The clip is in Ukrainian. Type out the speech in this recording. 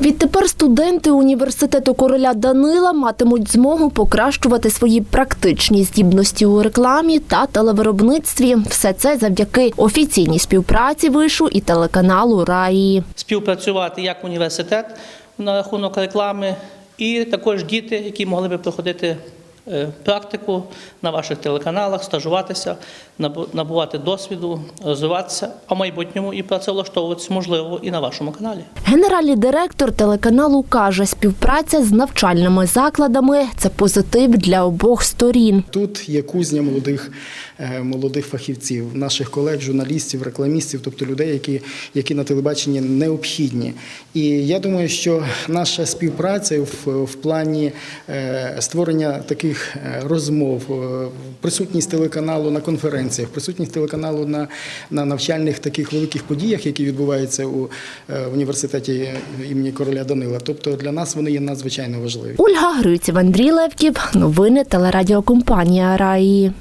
Відтепер студенти університету короля Данила матимуть змогу покращувати свої практичні здібності у рекламі та телевиробництві. Все це завдяки офіційній співпраці вишу і телеканалу Раї. співпрацювати як університет на рахунок реклами, і також діти, які могли би проходити практику на ваших телеканалах, стажуватися, набувати досвіду, розвиватися, а в майбутньому і працевлаштовуватися можливо і на вашому каналі. Генеральний директор телеканалу каже, співпраця з навчальними закладами це позитив для обох сторін. Тут є кузня молодих, е, молодих фахівців, наших колег, журналістів, рекламістів, тобто людей, які, які на телебаченні необхідні. І я думаю, що наша співпраця в, в плані е, створення таких е, розмов, е, присутність телеканалу на конференціях, присутність телеканалу на, на навчальних таких великих подіях, які відбуваються у е, університеті імені короля Данила. Тобто для нас вони є надзвичайно важливі. Ольга Гриців, Андрій Левків. Новини телерадіокомпанія Раї.